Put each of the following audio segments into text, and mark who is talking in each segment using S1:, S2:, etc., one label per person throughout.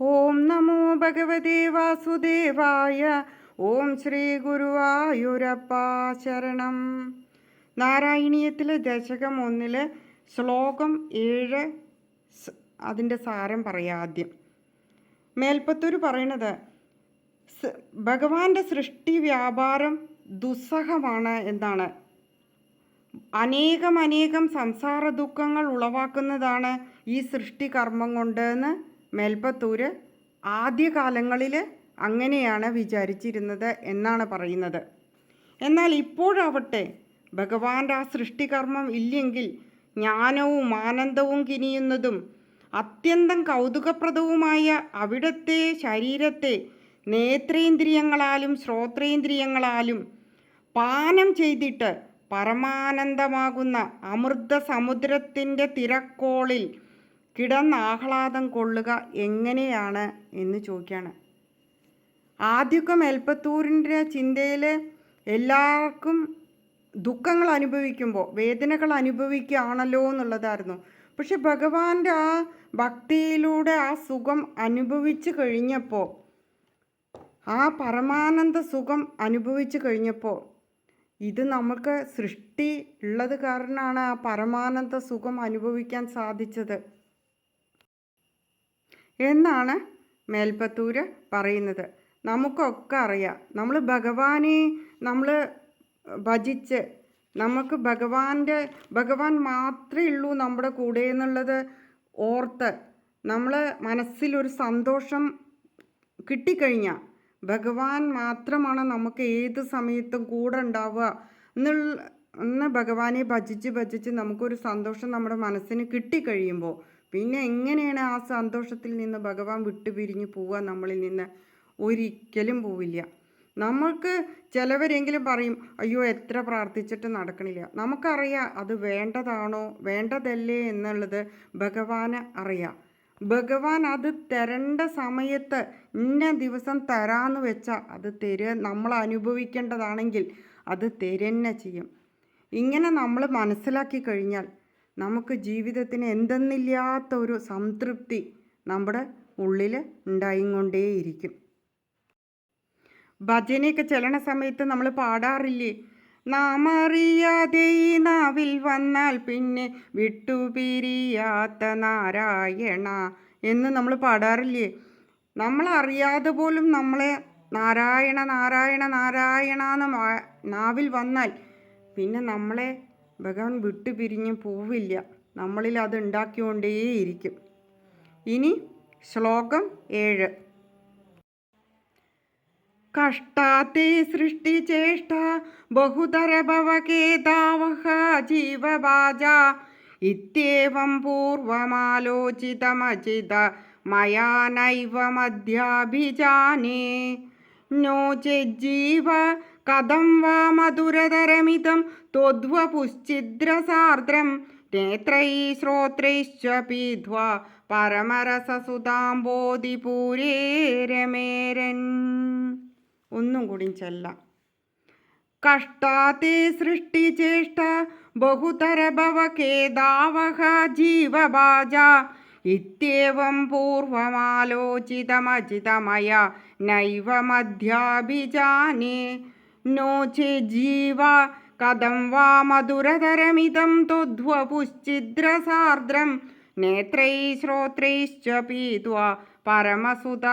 S1: ഓം നമോ ഭഗവതേ വാസുദേവായ ഓം ശ്രീ ഗുരുവായൂരപ്പ ശരണം. നാരായണീയത്തിലെ ദശകം ഒന്നിൽ ശ്ലോകം ഏഴ് അതിന്റെ സാരം പറയാം ആദ്യം. മേൽപ്പത്തൂർ പറയണത് ഭഗവാന്റെ സൃഷ്ടി വ്യാപാരം ദുസ്സഹമാണ് എന്നാണ്. അനേകം അനേകം സംസാര ദുഃഖങ്ങൾ ഉളവാക്കുന്നതാണ് ഈ സൃഷ്ടി കർമ്മം മേൽപ്പത്തൂര് ആദ്യകാലങ്ങളിൽ അങ്ങനെയാണ് വിചാരിച്ചിരുന്നത് എന്നാണ് പറയുന്നത്. എന്നാൽ ഇപ്പോഴാവട്ടെ ഭഗവാന്റെ ആ സൃഷ്ടികർമ്മം ഇല്ലെങ്കിൽ ജ്ഞാനവും ആനന്ദവും കിനിയുന്നതും അത്യന്തം കൗതുകപ്രദവുമായ അവിടത്തെ ശരീരത്തെ നേത്രേന്ദ്രിയങ്ങളാലും ശ്രോത്രേന്ദ്രിയങ്ങളാലും പാനം ചെയ്തിട്ട് പരമാനന്ദമാകുന്ന അമൃത സമുദ്രത്തിന്റെ തിരക്കോളിൽ കിടന്ന് ആഹ്ലാദം കൊള്ളുക എങ്ങനെയാണ് എന്ന് ചോദിക്കുകയാണ്. ആദ്യമൊക്കെ മേൽപ്പത്തൂരിന്റെ ചിന്തയിൽ എല്ലാവർക്കും ദുഃഖങ്ങൾ അനുഭവിക്കുമ്പോൾ വേദനകൾ അനുഭവിക്കുകയാണല്ലോ എന്നുള്ളതായിരുന്നു. പക്ഷെ ഭഗവാന്റെ ആ ഭക്തിയിലൂടെ ആ സുഖം അനുഭവിച്ചു കഴിഞ്ഞപ്പോൾ ആ പരമാനന്ദ സുഖം അനുഭവിച്ചു കഴിഞ്ഞപ്പോൾ ഇത് നമുക്ക് സൃഷ്ടി ഉള്ളത് കാരണമാണ് ആ പരമാനന്ദ സുഖം അനുഭവിക്കാൻ സാധിച്ചത്. എന്നാണ് മേൽപ്പത്തൂര് പറയുന്നത്. നമുക്കൊക്കെ അറിയാം. നമ്മൾ ഭഗവാനെ നമ്മൾ ഭജിച്ച് നമുക്ക് ഭഗവാന്റെ ഭഗവാൻ മാത്രമേ ഉള്ളൂ നമ്മുടെ കൂടെ എന്നുള്ളത് ഓർത്ത് നമ്മൾ മനസ്സിലൊരു സന്തോഷം കിട്ടിക്കഴിഞ്ഞാൽ ഭഗവാൻ മാത്രമാണ് നമുക്ക് ഏത് സമയത്തും കൂടെ ഉണ്ടാവുക എന്നുള്ള ഭഗവാനെ ഭജിച്ച് ഭജിച്ച് നമുക്കൊരു സന്തോഷം നമ്മുടെ മനസ്സിന് കിട്ടിക്കഴിയുമ്പോൾ പിന്നെ എങ്ങനെയാണ് ആ സന്തോഷത്തിൽ നിന്ന് ഭഗവാൻ വിട്ടുപിരിഞ്ഞ് പോവുക നമ്മളിൽ നിന്ന്? ഒരിക്കലും പോവില്ല. നമ്മൾക്ക് ചിലവരെങ്കിലും പറയും അയ്യോ എത്ര പ്രാർത്ഥിച്ചിട്ട് നടക്കണില്ല. നമുക്കറിയാം അത് വേണ്ടതാണോ വേണ്ടതല്ലേ എന്നുള്ളത് ഭഗവാന് അറിയാം. ഭഗവാൻ അത് തരേണ്ട സമയത്ത് ഇന്ന ദിവസം തരാന്ന് വെച്ചാൽ അത് തരുക നമ്മൾ അനുഭവിക്കേണ്ടതാണെങ്കിൽ അത് തരുന്നെ ചെയ്യും. ഇങ്ങനെ നമ്മൾ മനസ്സിലാക്കി കഴിഞ്ഞാൽ നമുക്ക് ജീവിതത്തിന് എന്തെന്നില്ലാത്ത ഒരു സംതൃപ്തി നമ്മുടെ ഉള്ളിൽ ഉണ്ടായിക്കൊണ്ടേയിരിക്കും. ഭജനയൊക്കെ ചെല്ലണ സമയത്ത് നമ്മൾ പാടാറില്ലേ? നാം അറിയാതെ ഈ നാവിൽ വന്നാൽ പിന്നെ വിട്ടുപിരിയാത്ത നാരായണ എന്ന് നമ്മൾ പാടാറില്ലേ? നമ്മൾ അറിയാതെ പോലും നമ്മളെ നാരായണ നാരായണ നാരായണ എന്ന് നാവിൽ വന്നാൽ പിന്നെ നമ്മളെ ഭഗവാൻ വിട്ടുപിരിഞ്ഞ് പോവില്ല നമ്മളിൽ അത് ഉണ്ടാക്കിക്കൊണ്ടേയിരിക്കും ഇനി ശ്ലോകം ഏഴ് കഷ്ടാത്തെ സൃഷ്ടിചേഷ്ട ബഹുതരഭവകേതാവഹ ജീവവാച ഇത്യേവം പൂർവമാലോചിതമചിത മയാ നൈവ മധ്യാഭിജാനേ नो चेज्जीव കഥം വാ മധുരതരമിതം ത്വദ്വപുശ്ചിദ്രസാർദ്രം. നേത്രൈ ശ്രോത്രൈശ്ച പീധ്വ പരമരസുതാംബോധിപൂരേരമേരൻ ഒന്നും കൂടി ചെല്ലാം. കഷ്ടാത്തെ സൃഷ്ടിചേഷ്ട ബഹുതരഭവകേദാവഹ ജീവബാജ ഇത്യവം പൂർവമാലോചിതമചിതമയ നൈവമധ്യാഭിജാനേ. നോ ചേജ്ജീവ കഥം വാ മധുരതരമിതം ത്വദ്വപുശ്ചിദ്രസാർദ്രം നേത്രൈ ശ്രോത്രൈശ്ച പീത്വാ പരമസുത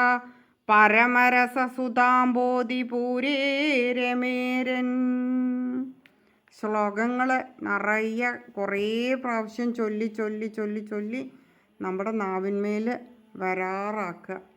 S1: പരമരസസുതാംബോധിപൂരേ രമേരൻ ശ്ലോകങ്ങൾ നിറയെ കുറേ പ്രാവശ്യം ചൊല്ലി ചൊല്ലി ചൊല്ലി ചൊല്ലി നമ്മുടെ നാവിന്മേൽ വരാറാക്കുക.